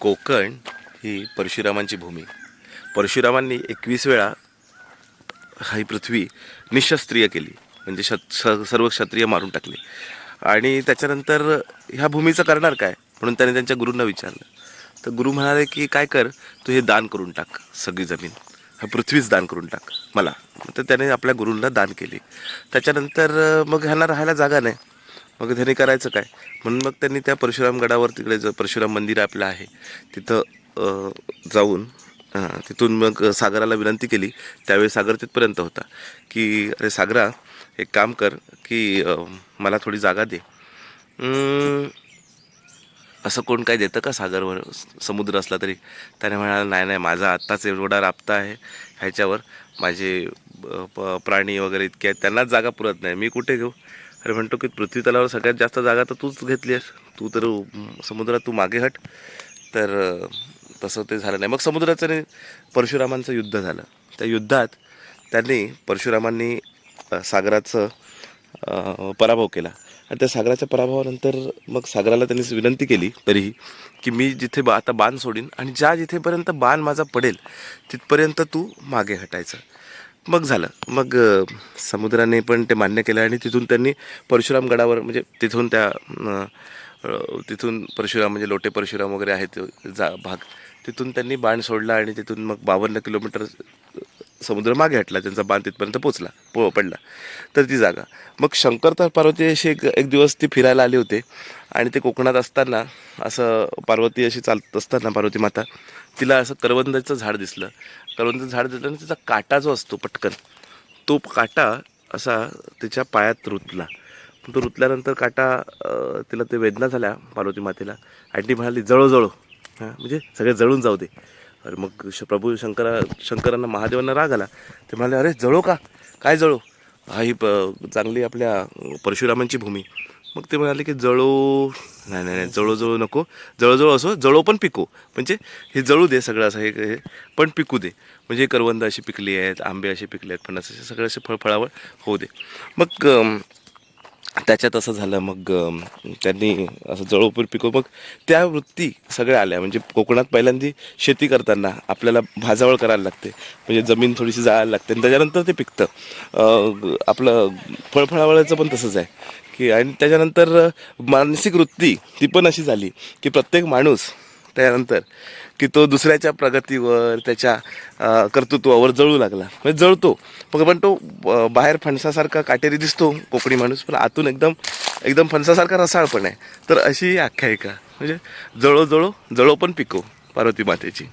कोकण ही परशुरामांची भूमी. परशुरामांनी एकवीस वेळा ही पृथ्वी निशस्त्रीय केली. म्हणजे शत सर्व क्षत्रिय मारून टाकले. आणि त्याच्यानंतर ह्या भूमीचं करणार काय? म्हणून त्याने त्यांच्या गुरूंना विचारलं. तर गुरु म्हणाले की काय कर? तू हे दान करून टाक सगळी जमीन. हा पृथ्वीच दान करून टाक मला. तर त्याने आपल्या गुरूंना दान केली. त्याच्यानंतर मग ह्यांना राहायला जागा नाही. मग त्याने करायचं काय? म्हणून मग त्यांनी त्या परशुराम गडावर तिकडे जो परशुराम मंदिर आपलं आहे तिथं जाऊन तिथून मग सागराला विनंती केली. त्यावेळी सागर तिथपर्यंत होता की अरे सागरा एक काम कर की मला थोडी जागा दे. असं कोण काय देतं का सागरवर? समुद्र असला तरी. त्याने म्हणाला नाही नाही माझा आत्ताच एवढा राबता आहे ह्याच्यावर. माझे प- प्राणी वगैरे इतके आहेत त्यांनाच जागा पुरत नाही. मी कुठे घेऊ? अरे म्हणतो की पृथ्वी तलावर सगळ्यात जास्त जागा तर तूच घेतली आहेस. तू तर समुद्रात तू मागे हट. तर तसं ते झालं नाही. मग समुद्राचं आणि परशुरामांचं युद्ध झालं. त्या युद्धात त्यांनी परशुरामांनी सागराचं पराभव केला. आणि त्या सागराच्या पराभवानंतर मग सागराला त्यांनी विनंती केली तरीही की मी जिथे बा आता बाण सोडीन आणि ज्या जिथेपर्यंत बाण माझा पडेल तिथपर्यंत तू मागे हटायचं. मग झालं. मग समुद्राने पण ते मान्य केलं आणि तिथून त्यांनी परशुराम गडावर म्हणजे तिथून त्या तिथून परशुराम म्हणजे लोटे परशुराम वगैरे आहेत जा भाग. तिथून त्यांनी बाण सोडला आणि तिथून मग बावन्न किलोमीटर समुद्र मागे हटला त्यांचा बांध तिथपर्यंत पोचला पो पडला. तर ती जागा. मग शंकर तर पार्वती अशी एक एक दिवस ती फिरायला आले होते आणि ते कोकणात असताना असं पार्वती अशी चालत असताना पार्वती माता तिला असं करवंदाचं झाड दिसलं. करवंदाचं झाड दिसलं आणि त्याचा काटा जो असतो पटकन तो काटा असा तिच्या पायात रुतला. तो रुतल्यानंतर काटा तिला ते वेदना झाल्या पार्वती मातेला. आणि ती म्हणाली जळो जळो. हां म्हणजे सगळे जळून जाऊ दे. अरे मग श प्रभू शंकरा शंकरांना महादेवांना राग आला. ते म्हणाले अरे जळो का? काय जळो? हा ही प चांगली आपल्या परशुरामांची भूमी. मग ते म्हणाले की जळो नाही नाही नाही जळो नको. जळूजळू असो जळो पण पिको. म्हणजे हे जळू दे सगळं असं हे हे पण पिकू दे. म्हणजे करवंद अशी पिकली आहेत आंबे असे पिकले आहेत पण असे सगळं असे फळफळावळ होऊ दे. मग त्याच्यात असं झालं मग त्यांनी असं जळोपूर पिको मग त्या वृत्ती सगळ्या आल्या. म्हणजे कोकणात पहिल्यांदी शेती करताना आपल्याला भाजावळ करायला लागते. म्हणजे जमीन थोडीशी जाळायला लागते. आणि त्याच्यानंतर ते पिकतं. आपलं फळफळावळाचं पण तसंच आहे. की आणि त्याच्यानंतर मानसिक वृत्ती ती पण अशी झाली की प्रत्येक माणूस त्यानंतर की तो दुसऱ्याच्या प्रगतीवर त्याच्या कर्तृत्वावर जळू लागला. म्हणजे जळतो. मग पण तो बाहेर फणसासारखा काटेरी दिसतो कोकणी माणूस. पण आतून एकदम एकदम फणसासारखा रसाळ पण आहे. तर अशी आख्यायिका. म्हणजे जळो जळो जळो पण पिको पार्वती मातेची.